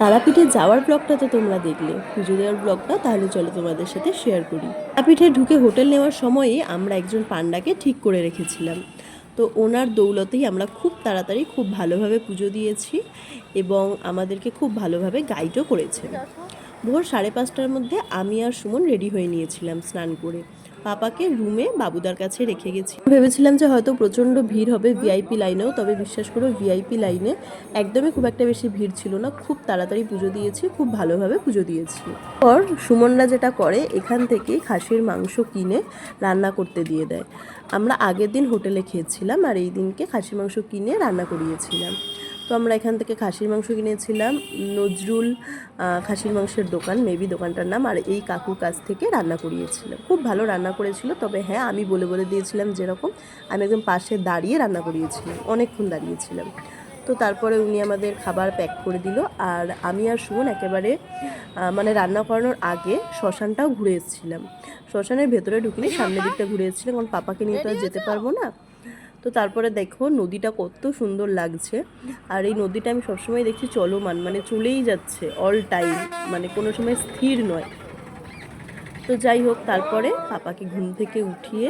তারাপীঠে যাওয়ার ব্লগটা তো তোমরা দেখলে। পুজো দেওয়ার ব্লগটা তাহলে চলো তোমাদের সাথে শেয়ার করি। তারাপীঠে ঢুকে হোটেল নেওয়ার সময়ে আমরা একজন পান্ডাকে ঠিক করে রেখেছিলাম। তো ওনার দৌলতেই আমরা খুব তাড়াতাড়ি খুব ভালোভাবে পুজো দিয়েছি এবং আমাদেরকে খুব ভালোভাবে গাইডও করেছেন। ভোর সাড়ে পাঁচটার মধ্যে আমি আর সুমন রেডি হয়ে নিয়েছিলাম স্নান করে। পাপাকে রুমে বাবুদার কাছে রেখে গেছি। ভেবেছিলাম যে হয়তো প্রচণ্ড ভিড় হবে ভিআইপি লাইনেও, তবে বিশ্বাস করো ভিআইপি লাইনে একদমই খুব একটা বেশি ভিড় ছিল না। খুব তাড়াতাড়ি পুজো দিয়েছি, খুব ভালোভাবে পুজো দিয়েছি। পর সুমনরা যেটা করে, এখান থেকেই খাসির মাংস কিনে রান্না করতে দিয়ে দেয়। আমরা আগের দিন হোটেলে খেয়েছিলাম আর এই দিনকে খাসির মাংস কিনে রান্না করিয়েছিলাম। তো আমরা এখান থেকে খাসির মাংস কিনেছিলাম। নজরুল খাসির মাংসের দোকান মেবি দোকানটার নাম। আর এই কাকুর কাছ থেকে রান্না করিয়েছিলাম। খুব ভালো রান্না করেছিল তবে হ্যাঁ আমি বলে বলে দিয়েছিলাম যেরকম। আমি একদম পাশে দাঁড়িয়ে রান্না করিয়েছিলাম অনেকক্ষণ দাঁড়িয়েছিলাম। তো তারপরে উনি আমাদের খাবার প্যাক করে দিল। আর আমি আর সুমন একেবারে মানে রান্না করানোর আগে শ্মশানটাও ঘুরে এসেছিলাম। শ্মশানের ভেতরে ঢুকিনি সামনের দিকটা ঘুরে এসেছিলাম। কারণ পাপাকে নিয়ে তো আর যেতে পারব না। তো তারপরে দেখো নদীটা কত সুন্দর লাগছে। আর এই নদীটা আমি সবসময় দেখছি চলমান মানে চলেই যাচ্ছে অল টাইম মানে কোনো সময় স্থির নয়। তো যাই হোক, তারপরে পাপাকে ঘুম থেকে উঠিয়ে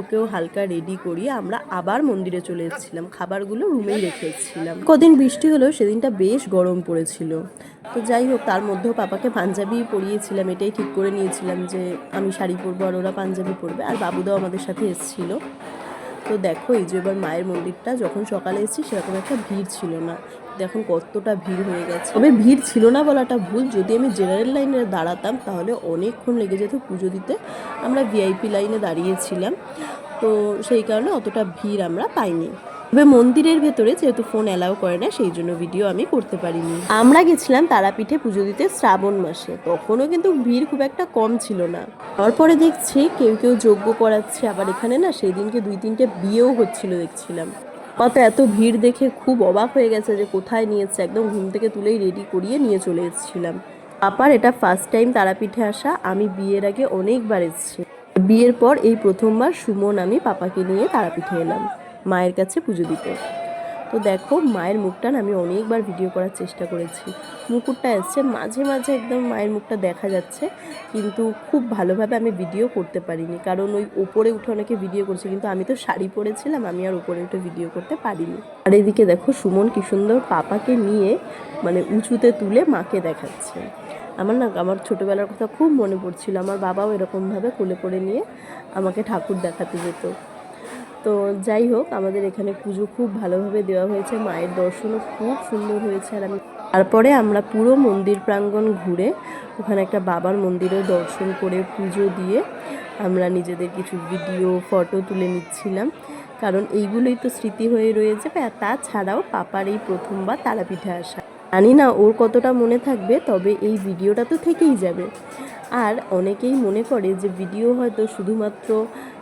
ওকেও হালকা রেডি করিয়ে আমরা আবার মন্দিরে চলে এসেছিলাম। খাবারগুলো রুমেই রেখে এসেছিলাম কদিন বৃষ্টি হলেও সেদিনটা বেশ গরম পড়েছিল। তো যাই হোক, তার মধ্যেও পাপাকে পাঞ্জাবি পরিয়েছিলাম, এটাই ঠিক করে নিয়েছিলাম যে আমি শাড়ি পরবো আর ওরা পাঞ্জাবি পরবে। আর বাবুদাও আমাদের সাথে এসেছিল। তো দেখো, এই যে এবার মায়ের মন্দিরটা, যখন সকালে এসেছি সেরকম একটা ভিড় ছিল না। দেখুন কতটা ভিড় হয়ে গেছে। তবে ভিড় ছিল না বলাটা ভুল, যদি আমি জেনারেল লাইনে দাঁড়াতাম তাহলে অনেকক্ষণ লেগে যেত পুজো দিতে। আমরা ভিআইপি লাইনে দাঁড়িয়েছিলাম, তো সেই কারণে অতটা ভিড় আমরা পাইনি। তবে মন্দিরের ভেতরে যেহেতু ফোন অ্যালাউ করে না, সেই জন্য ভিডিও আমি করতে পারিনি। আমরা গেছিলাম তারাপীঠে পুজো দিতে শ্রাবণ মাসে। তখনও কিন্তু ভিড় খুব একটা কম ছিল না। তারপরে দেখছি কেউ কেউ যজ্ঞ করাচ্ছে, আবার এখানে না সেই দিনকে দুই তিনটে বিয়েও হচ্ছিল দেখছিলাম। অত এত ভিড় দেখে খুব অবাক হয়ে গেছে যে কোথায় নিয়েছে, একদম ঘুম থেকে তুলেই রেডি করিয়ে নিয়ে চলে এসেছিলাম। আপার এটা ফার্স্ট টাইম তারাপীঠে আসা, আমি বিয়ের আগে অনেকবার এসেছি। বিয়ের পর এই প্রথমবার সুমন আমি পাপাকে নিয়ে তারাপীঠে এলাম। মায়ের কাছে পুজো দিতে। তো দেখো, মায়ের মুখটা আমি অনেকবার ভিডিও করার চেষ্টা করেছি। মুকুটটা এসছে, মাঝে মাঝে একদম মায়ের মুখটা দেখা যাচ্ছে, কিন্তু খুব ভালোভাবে আমি ভিডিও করতে পারিনি। কারণ ওই ওপরে উঠে অনেকে ভিডিও করছে, কিন্তু আমি তো শাড়ি পরেছিলাম, আমি আর ওপরে উঠে ভিডিও করতে পারিনি। আর এদিকে দেখো, সুমন কি সুন্দর পাপাকে নিয়ে মানে উঁচুতে তুলে মাকে দেখাচ্ছে। আমার না, আমার ছোটোবেলার কথা খুব মনে পড়ছিল, আমার বাবাও এরকমভাবে কোলে করে নিয়ে আমাকে ঠাকুর দেখাতে যেত। তো যাই হোক, আমাদের এখানে পুজো খুব ভালোভাবে দেওয়া হয়েছে। মায়ের দর্শনও খুব সুন্দর হয়েছে আর আমি তারপরে আমরা পুরো মন্দির প্রাঙ্গণ ঘুরে ওখানে একটা বাবার মন্দিরেও দর্শন করে পুজো দিয়ে আমরা নিজেদের কিছু ভিডিও, ফটো তুলে নিচ্ছিলাম। কারণ এইগুলোই তো স্মৃতি হয়ে রয়েছে তাছাড়াও পাপার এই প্রথমবার তারাপীঠে আসা। জানি না ওর কতটা মনে থাকবে, তবে এই ভিডিওটা তো থেকেই যাবে। আর অনেকেই মনে করে যে ভিডিও হয়তো শুধুমাত্র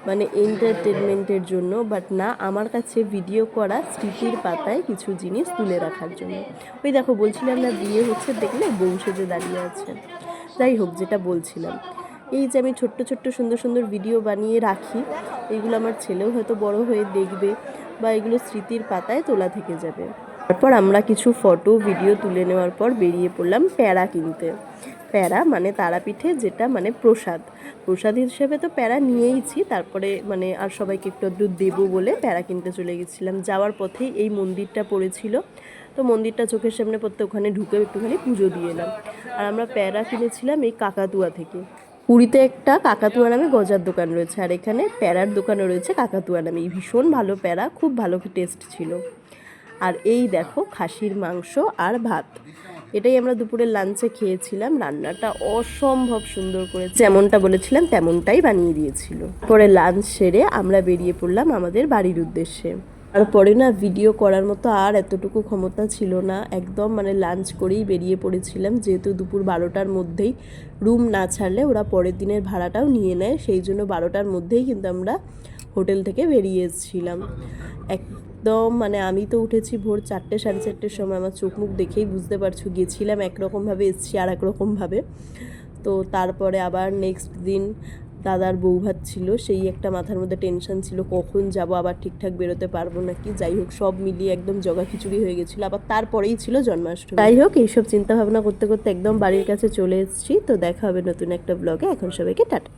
মানে এন্টারটেনমেন্টের জন্য বাট না, আমার কাছে ভিডিও করা স্মৃতির পাতায় কিছু জিনিস তুলে রাখার জন্য। ওই দেখো, বলছিলাম না, বিয়ে হচ্ছে, দেখলে বউ সেজে দাঁড়িয়ে আছে। যাই হোক, যেটা বলছিলাম। এই যে আমি ছোট্ট ছোট্ট, সুন্দর সুন্দর ভিডিও বানিয়ে রাখি, এগুলো আমার ছেলেও হয়তো বড় হয়ে দেখবে বা এগুলো স্মৃতির পাতায় তোলা থেকে যাবে। তারপর আমরা কিছু ফটো ভিডিও তুলে নেওয়ার পর বেরিয়ে পড়লাম প্যারা কিনতে। প্যারা মানে তারাপীঠে যেটা মানে প্রসাদ। প্রসাদ হিসেবে তো প্যারা নিয়েইছি, তারপরে মানে আর সবাইকে একটু একটু দেবো বলে প্যারা কিনতে চলে গেছিলাম। যাওয়ার পথেই এই মন্দিরটা পড়েছিল। তো মন্দিরটা চোখের সামনে পড়তে ওখানে ঢুকে একটুখানি পুজো দিয়ে এলাম। আর আমরা প্যারা কিনেছিলাম এই কাকাতুয়া থেকে। পুরীতে একটা কাকাতুয়া নামে গজার দোকান রয়েছে, আর এখানে প্যারার দোকানও রয়েছে কাকাতুয়া নামে। ভীষণ ভালো প্যারা, খুব ভালো টেস্ট ছিল। আর এই দেখো খাসির মাংস আর ভাত। এটাই আমরা দুপুরের লাঞ্চে খেয়েছিলাম। রান্নাটা অসম্ভব সুন্দর করে যেমনটা বলেছিলাম, তেমনটাই বানিয়ে দিয়েছিল। পরে লাঞ্চ সেরে আমরা বেরিয়ে পড়লাম আমাদের বাড়ির উদ্দেশ্যে। আর পরে না ভিডিও করার মতো আর এতটুকু ক্ষমতা ছিল না। একদম মানে লাঞ্চ করেই বেরিয়ে পড়েছিলাম। যেহেতু দুপুর বারোটার মধ্যেই রুম না ছাড়লে ওরা পরের দিনের ভাড়াটাও নিয়ে নেয়। সেই জন্য বারোটার মধ্যেই কিন্তু আমরা হোটেল থেকে বেরিয়ে এসেছিলাম। একদম মানে আমি তো উঠেছি ভোর চারটে সাড়ে চারটের সময়, আমার চোখ মুখ দেখেই বুঝতে পারছ, গেছিলাম একরকমভাবে, এসছি আর একরকমভাবে। তো তারপরে আবার নেক্সট দিন দাদার বউ ভাত ছিল, সেই একটা মাথার মধ্যে টেনশন ছিল, কখন যাব, আবার ঠিকঠাক বেরোতে পারব নাকি? যাই হোক, সব মিলিয়ে একদম জগা খিচুড়ি হয়ে গেছিল, আবার তারপরেই ছিল জন্মাষ্টমী। যাই হোক, এইসব চিন্তা ভাবনা করতে করতে একদম বাড়ির কাছে চলে এসেছি, তো দেখা হবে নতুন একটা ব্লগে এখন সবাইকে টাটা।